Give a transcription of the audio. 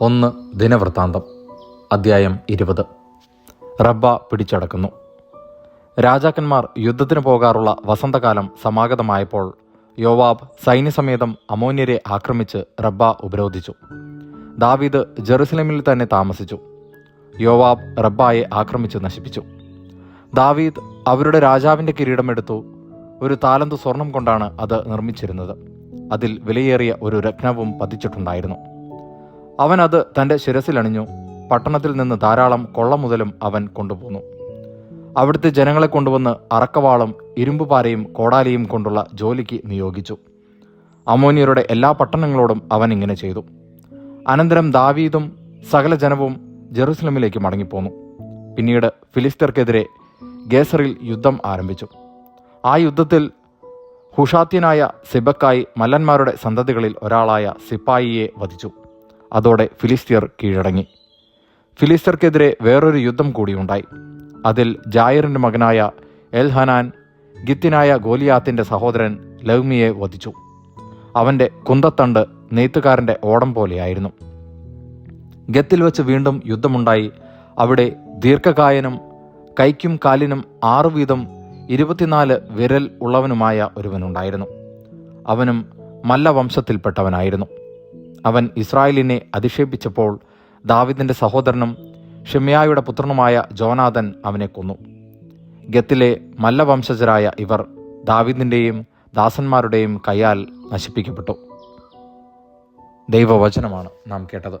ഒന്ന് ദിനവൃത്താന്തം അദ്ധ്യായം ഇരുപത്. റബ്ബ പിടിച്ചടക്കുന്നു. രാജാക്കന്മാർ യുദ്ധത്തിന് പോകാറുള്ള വസന്തകാലം സമാഗതമായപ്പോൾ യോവാബ് സൈന്യസമേതം അമോന്യരെ ആക്രമിച്ച് റബ്ബ ഉപരോധിച്ചു. ദാവീദ് ജെറുസലേമിൽ തന്നെ താമസിച്ചു. യോവാബ് റബ്ബായെ ആക്രമിച്ച് നശിപ്പിച്ചു. ദാവീദ് അവരുടെ രാജാവിന്റെ കിരീടമെടുത്തു. ഒരു താലന്ത് സ്വർണം കൊണ്ടാണ് അത് നിർമ്മിച്ചിരുന്നത്. അതിൽ വിലയേറിയ ഒരു രത്നവും പതിച്ചിട്ടുണ്ടായിരുന്നു. അവൻ അത് തന്റെ ശിരസിലണിഞ്ഞു. പട്ടണത്തിൽ നിന്ന് ധാരാളം കൊള്ള മുതലും അവൻ കൊണ്ടുപോന്നു. അവിടുത്തെ ജനങ്ങളെ കൊണ്ടുവന്ന് അറക്കവാളും ഇരുമ്പുപാരയും കോടാലിയും കൊണ്ടുള്ള ജോലിക്ക് നിയോഗിച്ചു. അമോനിയരുടെ എല്ലാ പട്ടണങ്ങളോടും അവൻ ഇങ്ങനെ ചെയ്തു. അനന്തരം ദാവീദും സകല ജനവും ജെറുസലമിലേക്ക് മടങ്ങിപ്പോന്നു. പിന്നീട് ഫിലിസ്തർക്കെതിരെ ഗേസറിൽ യുദ്ധം ആരംഭിച്ചു. ആ യുദ്ധത്തിൽ ഹുഷാത്യനായ സിബക്കായി മല്ലന്മാരുടെ സന്തതികളിൽ ഒരാളായ സിപ്പായിയെ വധിച്ചു. അതോടെ ഫിലിസ്തീർ കീഴടങ്ങി. ഫിലിസ്തീർക്കെതിരെ വേറൊരു യുദ്ധം കൂടിയുണ്ടായി അതിൽ ജായറിന്റെ മകനായ എൽ ഹനാൻ ഗിത്തിനായ ഗോലിയാത്തിന്റെ സഹോദരൻ ലൗമിയെ വധിച്ചു. അവന്റെ കുന്തത്തണ്ട് നെയ്ത്തുകാരന്റെ ഓടം പോലെയായിരുന്നു. ഗത്തിൽ വെച്ച് വീണ്ടും യുദ്ധമുണ്ടായി. അവിടെ ദീർഘകായനും കൈക്കും കാലിനും ആറു വീതം ഇരുപത്തിനാല് വിരൽ ഉള്ളവനുമായ ഒരുവനുണ്ടായിരുന്നു. അവനും മല്ലവംശത്തിൽപ്പെട്ടവനായിരുന്നു അവൻ ഇസ്രായേലിനെ അധിക്ഷേപിച്ചപ്പോൾ ദാവിദിന്റെ സഹോദരനും ഷെമിയായുടെ പുത്രനുമായ ജോനാഥൻ അവനെ കൊന്നു. ഗത്തിലെ മല്ലവംശജരായ ഇവർ ദാവിദിന്റെയും ദാസന്മാരുടെയും കയ്യാൽ നശിപ്പിക്കപ്പെട്ടു. ദൈവവചനമാണ് നാം കേട്ടത്.